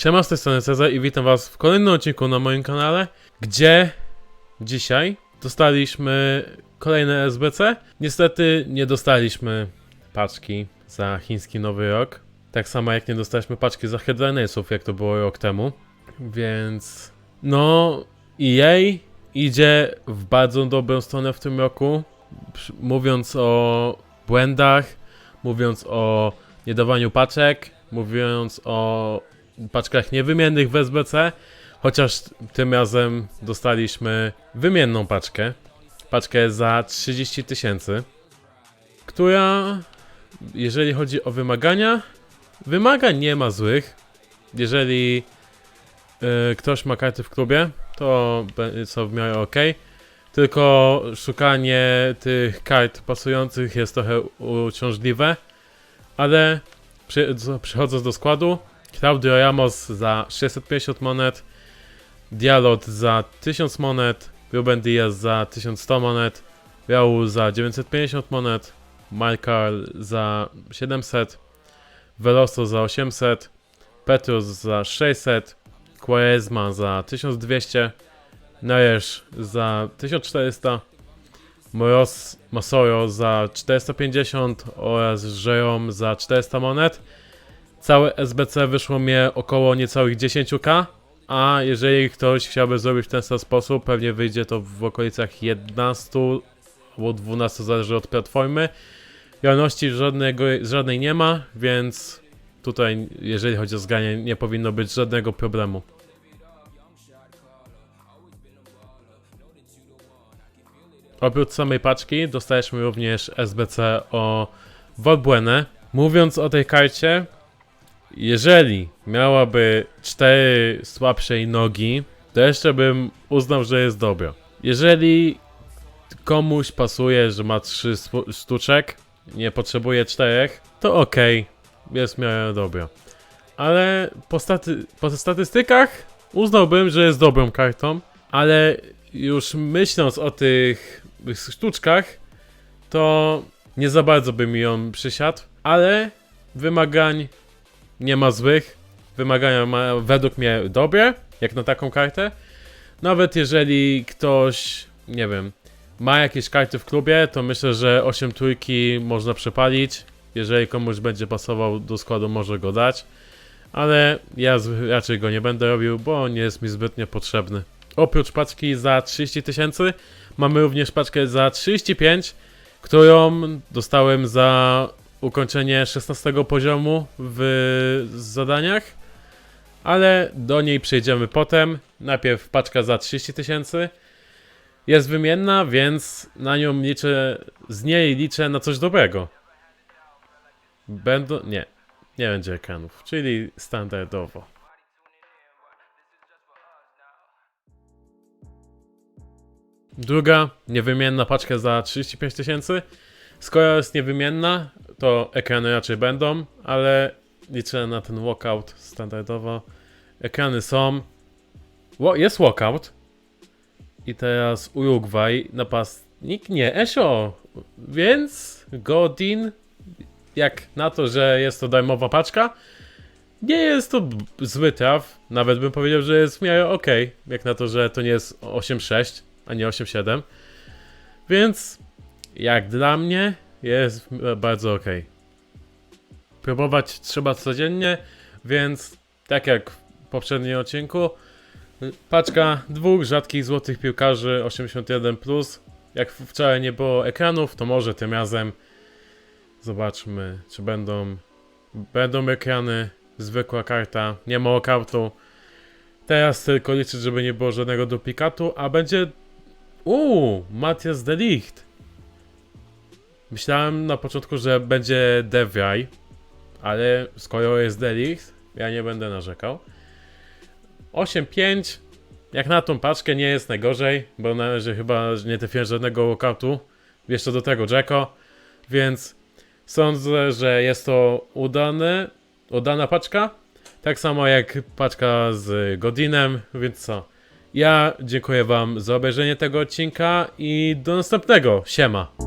Siema, z tej strony Cezar i witam was w kolejnym odcinku na moim kanale, gdzie dzisiaj dostaliśmy kolejne SBC. Niestety nie dostaliśmy paczki za chiński Nowy Rok. Tak samo jak nie dostaliśmy paczki za Headlinersów, jak to było rok temu. Więc no EA idzie w bardzo dobrą stronę w tym roku. Mówiąc o błędach, mówiąc o niedawaniu paczek, mówiąc o paczkach niewymiennych w SBC, chociaż tym razem dostaliśmy wymienną paczkę. Paczkę za 30 tysięcy, która, jeżeli chodzi o wymagania, wymagań nie ma złych. Jeżeli y, ktoś ma karty w klubie, to są w miarę ok. Tylko szukanie tych kart pasujących jest trochę uciążliwe, ale przy, co- przychodząc do składu, Claudio Ramos za 650 monet, Dialot za 1000 monet, Ruben Diaz za 1100 monet, Raul za 950 monet, Markal za 700, Veloso za 800, Petrus za 600, Quaresma za 1200, Najeż za 1400, Moros Masoro za 450 oraz Jerome za 400 monet. Całe SBC wyszło mnie około niecałych 10k, a jeżeli ktoś chciałby zrobić w ten sam sposób, pewnie wyjdzie to w okolicach 11 albo 12, zależy od platformy. Realności żadnego, żadnej nie ma, więc tutaj, jeżeli chodzi o zgranie, nie powinno być żadnego problemu. Oprócz samej paczki dostaliśmy również SBC o Valbuene. Mówiąc o tej karcie, jeżeli miałaby cztery słabszej nogi, to jeszcze bym uznał, że jest dobra. Jeżeli komuś pasuje, że ma trzy sztuczek, nie potrzebuje czterech, to okej, jest w miarę dobra. Ale po, staty- po statystykach uznałbym, że jest dobrą kartą, ale już myśląc o tych sztuczkach, to nie za bardzo by mi ją przysiadł, ale wymagań nie ma złych. Wymagania ma według mnie dobre, jak na taką kartę. Nawet jeżeli ktoś, nie wiem, ma jakieś karty w klubie, to myślę, że 8 trójki można przepalić. Jeżeli komuś będzie pasował do składu, może go dać. Ale ja raczej go nie będę robił, bo nie jest mi zbytnio potrzebny. Oprócz paczki za 30 tysięcy, mamy również paczkę za 35, którą dostałem za ukończenie 16 poziomu w zadaniach, ale do niej przejdziemy potem. Najpierw paczka za 30 tysięcy. Jest wymienna, więc na nią liczę, z niej liczę na coś dobrego. Będą, nie, nie będzie ekranów, czyli standardowo. Druga niewymienna paczka za 35 tysięcy. Skoro jest niewymienna, to ekrany raczej będą, ale liczę na ten walkout standardowo. Ekrany są. Jest walkout. I teraz Uruguay, napastnik, nie, Esho. Więc Godin, jak na to, że jest to darmowa paczka, nie jest to zły traf. Nawet bym powiedział, że jest w miarę ok. Jak na to, że to nie jest 8.6, a nie 8.7. Więc jak dla mnie jest bardzo ok. Próbować trzeba codziennie, więc tak jak w poprzednim odcinku, paczka dwóch rzadkich złotych piłkarzy 81. Jak w- wczoraj nie było ekranów, to może tym razem zobaczmy, czy będą, będą ekrany, zwykła karta, nie ma okautu. Teraz tylko liczyć, żeby nie było żadnego duplikatu, a będzie. Uuu, Matthias de Ligt. Myślałem na początku, że będzie Devraj, ale skoro jest Delicht, ja nie będę narzekał. 8-5, jak na tą paczkę nie jest najgorzej, bo na razie chyba nie trafiłem żadnego walkoutu. Jeszcze do tego Jacko, więc sądzę, że jest to udane, udana paczka. Tak samo jak paczka z Godinem, więc co? Ja dziękuję Wam za obejrzenie tego odcinka i do następnego. Siema!